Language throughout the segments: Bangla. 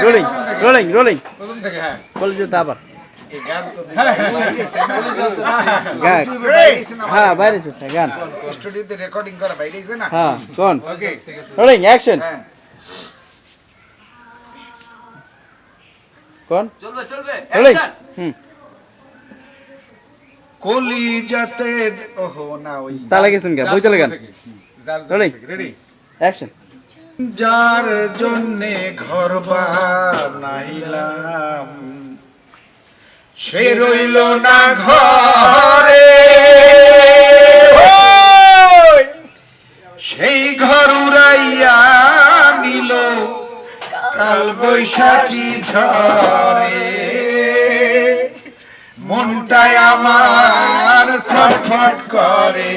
রোলিং রোলিং রোলিং হ্যাঁ বলে যেতে আবার এই গান তো হ্যাঁ, হ্যাঁ, গান। হ্যাঁ বাইরে গান স্টুডিওতে রেকর্ডিং করা বাইরে না? হ্যাঁ কোন? রোলিং অ্যাকশন হ্যাঁ। কোন? চলবে চলবে অ্যাকশন হুম। কলি যাতে ওহো না ওই তালে গেছেন গা বই চলে গান। যার রেডি। অ্যাকশন যার জন্যে ঘর বানাইলাম সে রইল না ঘরে। সেই ঘর উড়াইয়া নিল কাল বৈশাখী ঝরে মনটায় আমার ছটফট করে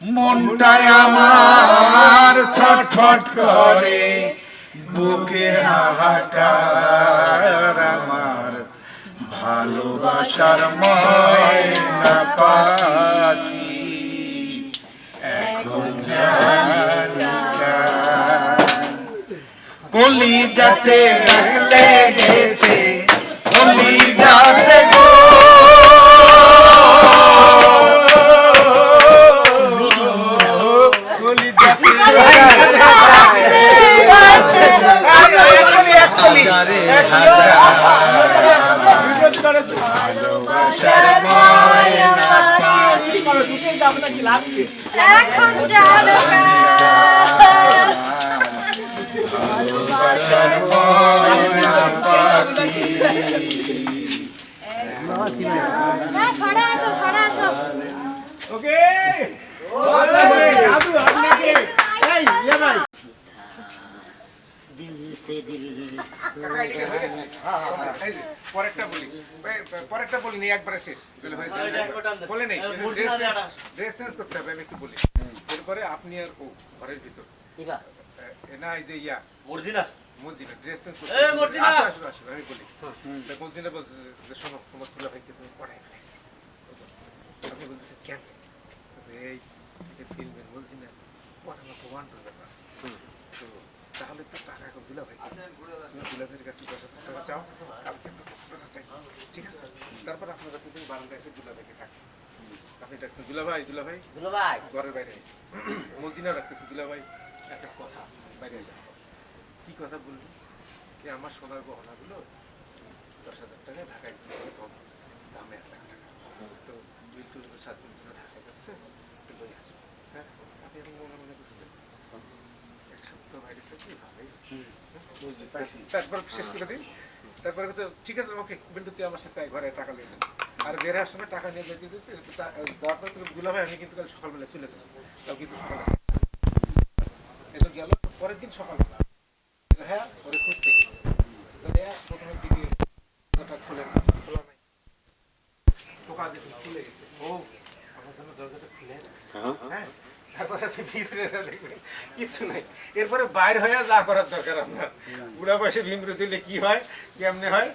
মনটায় আমার ছটফট করে বুকে হাহাকার আমার ভালোবাসার ময়না পাখি। এখন কলি যাতে লেগেছে কলি ভালোবাসার এখন জানো ওকে এই এই পরেরটা বলি। পরেরটা বলি একবারে শেষ। হয়ে। বলে নেই। ড্রেস চেঞ্জ করতে হবে আমি একটু বলি। এরপরে আপনি আর ও ঘরের ভিতর। না এই যে ইয়া। মর্জিনা। ড্রেস চেঞ্জ এ, মর্জিনা! আসো আসো আসো আমি বলি। তা বলছে যে, শোনো তোমার তুলা ভাইকে তুমি পড়াই ফেলেছি। আপনি বলতেছেন কেন? এই যে ফিল্মের মসজিদে পড়ানো তো ওয়ান ব্যাপার। তো তাহলে তো টাকা এখন দুলা ভাই তুমি দুলা ভাইয়ের কাছে দশ হাজার টাকা চাও কালকে আমরা কক্সবাজার চাই ঠিক আছে? তারপর আপনারা পিছনে বারান্দা এসে দুলা ভাইকে ডাকেন আপনি ডাকছেন দুলা ভাই দুলা ভাই দুলো ভাই ঘরের বাইরে এসে মসজিদে ডাকতেছে দুলা ভাই একটা কথা আছে বাইরে এসে কি কথা বললি? যে আমার সোনার গহনাগুলো দশ হাজার টাকায় ঢাকায় কম দামে এক লাখ টাকা। তো বিল টুল সাত দিন ঢাকায় যাচ্ছে লই আসবে হ্যাঁ? আপনি মনে মনে করছেন এক সপ্তাহ বাইরে থাকি ভালোই তারপর হচ্ছে ঠিক আছে, ওকে বিল্টু তুই আমার সাথে ঘরে টাকা নিয়ে আর বের হওয়ার সময় টাকা নিয়ে যেতে যাওয়ার পরে তুমি দুলা ভাই আমি কিন্তু কাল সকালবেলা চলে যাব। কাল কিন্তু সকালে এটা গেল, পরের দিন সকালে। হ্যাঁ ওরে খুঁজতে গেছে। প্রথমের দিকে খুলে খোলা নাই। টোকা দেখে খুলে গেছে। ও। রাখছে হ্যাঁ তারপরে আপনি ভিতরে যা দেখবেন কিছু নাই। এরপরে বাইর হয়ে যা করার দরকার আপনার। বুড়া বয়সে ভীমরু দিলে কি হয় কেমনে হয়?